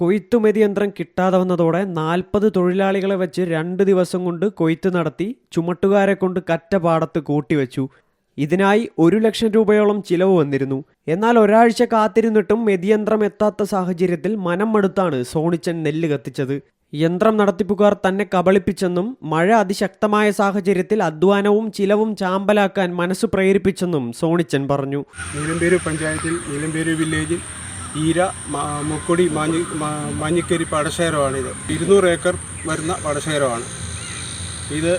കൊയ്ത്തുമതി യന്ത്രം കിട്ടാതെ വന്നതോടെ നാൽപ്പത് തൊഴിലാളികളെ വെച്ച് രണ്ട് ദിവസം കൊണ്ട് കൊയ്ത്ത് നടത്തി ചുമട്ടുകാരെ കൊണ്ട് കറ്റ പാടത്ത് കൂട്ടിവെച്ചു. ഇതിനായി ഒരു ലക്ഷം രൂപയോളം ചിലവ് വന്നിരുന്നു. എന്നാൽ ഒരാഴ്ച കാത്തിരുന്നിട്ടും മെതിയന്ത്രം എത്താത്ത സാഹചര്യത്തിൽ മനം മടുത്താണ് സോണിച്ചൻ നെല്ല് കത്തിച്ചത്. യന്ത്രം നടത്തിപ്പുകാർ തന്നെ കബളിപ്പിച്ചെന്നും മഴ അതിശക്തമായ സാഹചര്യത്തിൽ അധ്വാനവും ചിലവും ചാമ്പലാക്കാൻ മനസ്സ് പ്രേരിപ്പിച്ചെന്നും സോണിച്ചൻ പറഞ്ഞു. നീലമ്പേര് പഞ്ചായത്തിൽ നീലമ്പേര് വില്ലേജിൽ ഈര മുക്കുടി മാഞ്ഞി മാഞ്ഞിക്കേരി പാടശേഖരമാണിത്. ഇരുന്നൂറ് ഏക്കർ വരുന്ന പാടശേഖരമാണ്. ഇത്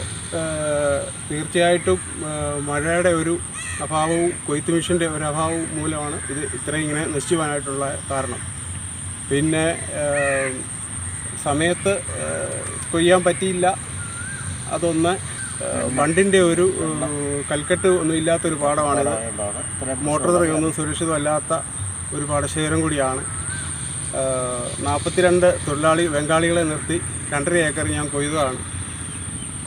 തീർച്ചയായിട്ടും മഴയുടെ ഒരു അഭാവവും കൊയ്ത്ത് മെഷീന്റെ ഒരു അഭാവവും മൂലമാണ് ഇത് ഇത്രയും ഇങ്ങനെ നശിച്ചുവാനായിട്ടുള്ള കാരണം. പിന്നെ സമയത്ത് കൊയ്യാൻ പറ്റിയില്ല. അതൊന്ന് മണ്ടിന്റെ വണ്ടിന്റെ ഒരു കൽക്കെട്ട് ഒന്നും ഇല്ലാത്തൊരു പാടമാണിത്. മോട്ടോർ തറയൊന്നും സുരക്ഷിതമല്ലാത്ത ഒരു പാടശേഖരം കൂടിയാണ്. നാൽപ്പത്തിരണ്ട് തൊഴിലാളി ബംഗാളികളെ നിർത്തി രണ്ടര ഏക്കർ ഞാൻ കൊയ്തതാണ്.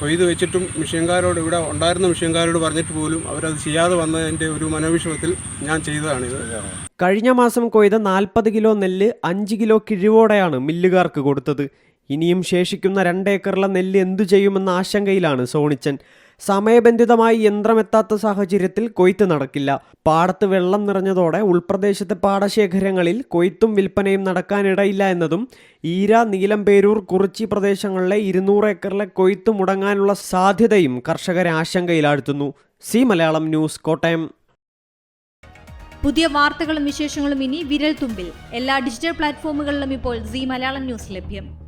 കൊയ്ത് വെച്ചിട്ടും മിഷ്യൻകാരോട് ഇവിടെ ഉണ്ടായിരുന്ന മിഷ്യൻകാരോട് പറഞ്ഞിട്ട് പോലും അവരത് ചെയ്യാതെ വന്നതിന്റെ ഒരു മനോവിഷമത്തിൽ ഞാൻ ചെയ്തതാണിത് കഴിഞ്ഞ മാസം കൊയ്ത നാൽപ്പത് കിലോ നെല്ല് അഞ്ച് കിലോ കിഴിവോടെയാണ് മില്ലുകാർക്ക് കൊടുത്തത്. ഇനിയും ശേഷിക്കുന്ന രണ്ടേക്കറിലെ നെല്ല് എന്തു ചെയ്യുമെന്ന ആശങ്കയിലാണ് സോണിച്ചൻ. സമയബന്ധിതമായി യന്ത്രമെത്താത്ത സാഹചര്യത്തിൽ കൊയ്ത്ത് നടക്കില്ല. പാടത്ത് വെള്ളം നിറഞ്ഞതോടെ ഉൾപ്രദേശത്തെ പാടശേഖരങ്ങളിൽ കൊയ്ത്തും വിൽപ്പനയും നടക്കാനിടയില്ല എന്നതും ഈര നീലംപേരൂർ കുറിച്ചി പ്രദേശങ്ങളിലെ ഇരുന്നൂറ് ഏക്കറിലെ കൊയ്ത്ത് മുടങ്ങാനുള്ള സാധ്യതയും കർഷകരെ ആശങ്കയിലാഴ്ത്തുന്നു. C Malayalam news Kottayam. പുതിയ വാർത്തകളും വിശേഷങ്ങളും ഇനി വിരൽ തുമ്പിൽ എല്ലാ ഡിജിറ്റൽ പ്ലാറ്റ്ഫോമുകളിലും ഇപ്പോൾ സി മലയാളം ന്യൂസ് ലഭ്യം.